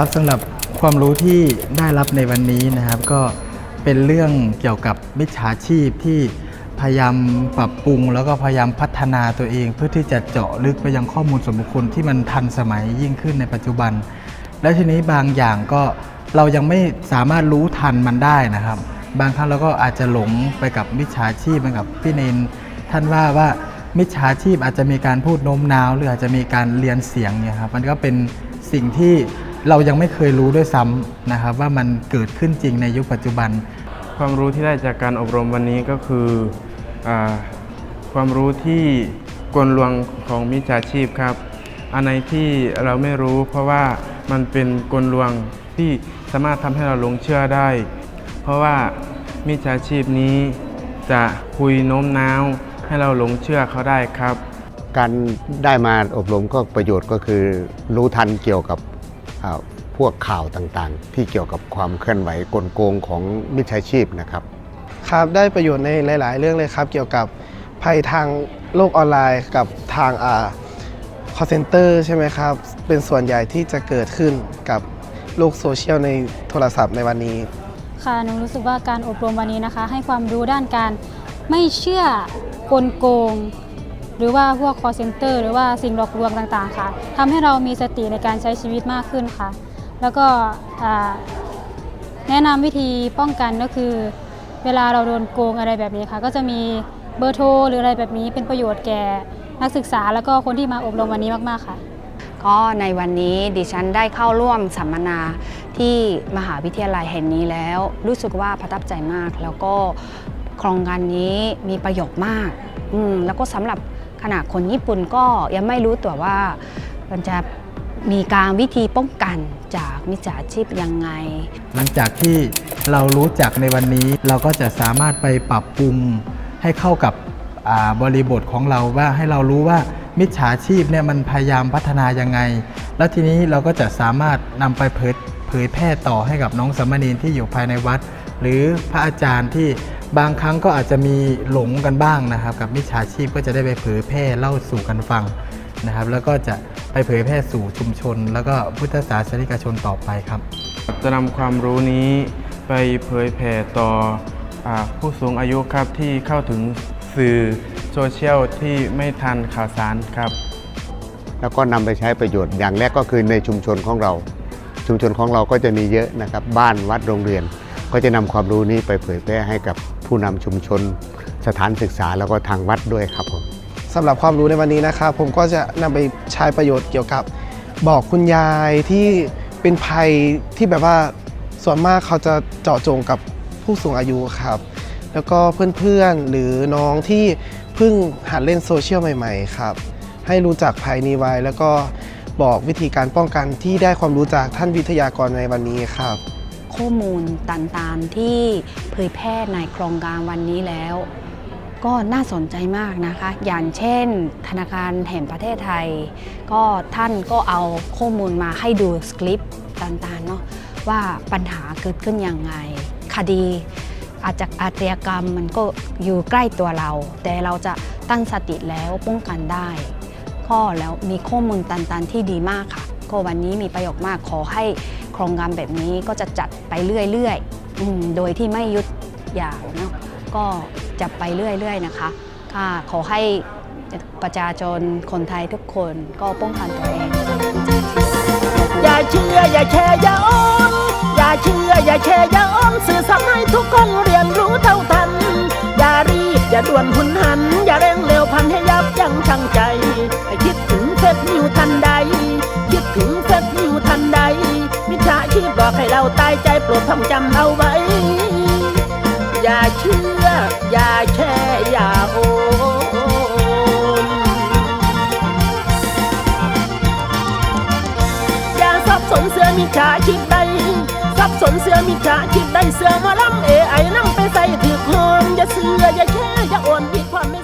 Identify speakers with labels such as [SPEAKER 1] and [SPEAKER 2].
[SPEAKER 1] ครับสำหรับความรู้ที่ได้รับในวันนี้นะครับ ก็เป็นเรื่องเกี่ยวกับมิจฉาชีพที่พยายามปรับปรุง แล้วก็พยายามพัฒนาตัวเอง เพื่อที่จะเจาะลึกไปยังข้อมูลส่วนบุคคลที่มันทันสมัยยิ่งขึ้นในปัจจุบัน และทีนี้บางอย่างก็เรายังไม่สามารถรู้ทันมันได้นะครับ บางครั้งเราก็อาจจะหลงไปกับมิจฉาชีพเหมือนกับพี่เนนท่านว่าว่ามิจฉาชีพอาจจะมีการพูดโน้มน้าว หรืออาจจะมีการเรียนเสียงเนี่ยครับมันก็เป็นสิ่งที่ เรายังไม่เคยรู้ด้วยซ้ำนะครับว่ามันเกิดขึ้นจริงในยุคปัจจุบัน
[SPEAKER 2] ความรู้ที่ได้จากการอบรมวันนี้ก็คืออาความรู้ที่กลลวงของมิจฉาชีพครับ อันไหนที่เราไม่รู้เพราะว่ามันเป็นกลลวงที่สามารถทำให้เราหลงเชื่อได้ เพราะว่ามิจฉาชีพนี้จะคุยโน้มน้าวให้เราหลงเชื่อเขาได้ครับ
[SPEAKER 3] การได้มาอบรมก็ประโยชน์ก็คือรู้ทันเกี่ยวกับอ่า พวกข่าวต่างๆ ที่เกี่ยวกับความเคลื่อนไหวกลโกงของมิจฉาชีพนะครับ
[SPEAKER 4] ครับได้ประโยชน์ในหลาย ๆ เรื่องเลยครับเกี่ยวกับภัยทางโลกออนไลน์กับทางอ่า call center ใช่ไหมครับ เป็นส่วนใหญ่ที่จะเกิดขึ้นกับโลกโซเชียลในโทรศัพท์ในวันนี้
[SPEAKER 5] ค่ะหนูรู้สึกว่าการอบรมวันนี้นะคะ ให้ความรู้ด้านการไม่เชื่อกลโกง หรือว่าพวก call center หรือว่าสิ่งหลอกลวงต่างๆ ค่ะทำให้เรามีสติในการใช้ชีวิตมากขึ้นค่ะ แล้วก็แนะนำวิธีป้องกันก็คือ เวลาเราโดนโกงอะไรแบบนี้ค่ะ ก็จะมีเบอร์โทรหรืออะไรแบบนี้เป็นประโยชน์แก่นักศึกษาแล้วก็คนที่มาอบรมวันนี้มากๆค่ะ
[SPEAKER 6] ก็ในวันนี้ดิฉันได้เข้าร่วมสัมมนาที่มหาวิทยาลัยแห่งนี้แล้ว รู้สึกว่าประทับใจมาก แล้วก็โครงการนี้มีประโยชน์มากอืมแล้วก็สำหรับ ขณะคนญี่ปุ่นก็ยังไม่รู้ตัวว่ามันจะมีการวิธีป้องกันจากมิจฉาชีพยังไง
[SPEAKER 1] หลังจากที่เรารู้จักในวันนี้เราก็จะสามารถไปปรับปรุงให้เข้ากับบริบทของเราว่าให้เรารู้ว่ามิจฉาชีพเนี่ยมันพยายามพัฒนายังไง แล้วทีนี้เราก็จะสามารถนำไปเผยเผยแพร่ต่อให้กับน้องสามเณรที่อยู่ภายในวัด หรือพระอาจารย์ที่บางครั้งก็อาจจะมีหลงกันบ้างนะครับ กับมิจฉาชีพก็จะได้ไปเผยแพร่เล่าสู่กันฟังนะครับ แล้วก็จะไปเผยแพร่สู่ชุมชน แล้วก็พุทธศาสนิกชนต่อไปครับ
[SPEAKER 2] จะนำความรู้นี้ไปเผยแผ่ต่ออาผู้สูงอายุครับที่เข้าถึงสื่อโซเชียลที่ไม่ทันข่าวสารครับ
[SPEAKER 3] แล้วก็นำไปใช้ประโยชน์อย่างแรกก็คือในชุมชนของเรา ชุมชนของเราก็จะมีเยอะนะครับ บ้านวัดโรงเรียน ก็จะนำความรู้นี้ไปเผยแพร่ให้กับผู้นำชุมชน สถานศึกษาแล้วก็ทางวัดด้วยครับผม
[SPEAKER 4] สำหรับความรู้ในวันนี้นะครับ ผมก็จะนำไปใช้ประโยชน์เกี่ยวกับ บอกคุณยายที่เป็นภัยที่แบบว่าส่วนมากเขาจะเจาะจงกับผู้สูงอายุครับ แล้วก็เพื่อนๆหรือน้องที่เพิ่งหัดเล่นโซเชียลใหม่ ๆ ครับ ให้รู้จักภัยนี้ไว้แล้วก็บอกวิธีการป้องกันที่ได้ความรู้จากท่านวิทยากรในวันนี้ครับ
[SPEAKER 6] ข้อมูลต่างๆที่เผยแพร่ในโครงการวันนี้แล้ว ก็น่าสนใจมากนะคะ อย่างเช่น ธนาคารแห่งประเทศไทย ก็ท่านก็เอาข้อมูลมาให้ดูสคริปต์ต่างๆเนาะว่าปัญหาเกิดขึ้นยังไง คดีอาจจะอาชญากรรมมันก็อยู่ใกล้ตัวเรา แต่เราจะตั้งสติแล้วป้องกันได้ก็แล้วมีข้อมูลต่างๆที่ดีมากค่ะ ก็วันนี้มีประโยชน์มากขอให้ โครงการแบบนี้ก็จะจัดไปเรื่อยๆ โดยที่ไม่ยุดยาวเนาะก็จะไปเรื่อยๆนะคะค่ะขอให้ประชาชนคนไทยทุกคนก็ป้องกันตัวเอง
[SPEAKER 7] อย่าเชื่ออย่าแชร์อย่าอ้อมอย่าเชื่ออย่าแชร์อย่าอ้อมสื่อสารให้ทุกคนเรียนรู้เท่าทัน อย่ารีบอย่าด่วนหุนหัน อย่าเร่งเร็วพันให้ยับยั้งชั่งใจ ให้คิดถึงเฟซนิวทันใด คิดถึงเฟ มิจฉาชีพหลอกให้เราตายใจโปรดท่องจำเอาไว้ อย่าเชื่อ อย่าแชร์อย่าโอมอย่าสับสนเสือมิจฉาชีพใดสับสนเสือมิจฉาชีพใดเสือมาล้ำเอไอนั่งไปใส่ถือคอนอย่าเสืออย่าแค่อย่าอ่อนมีความไม่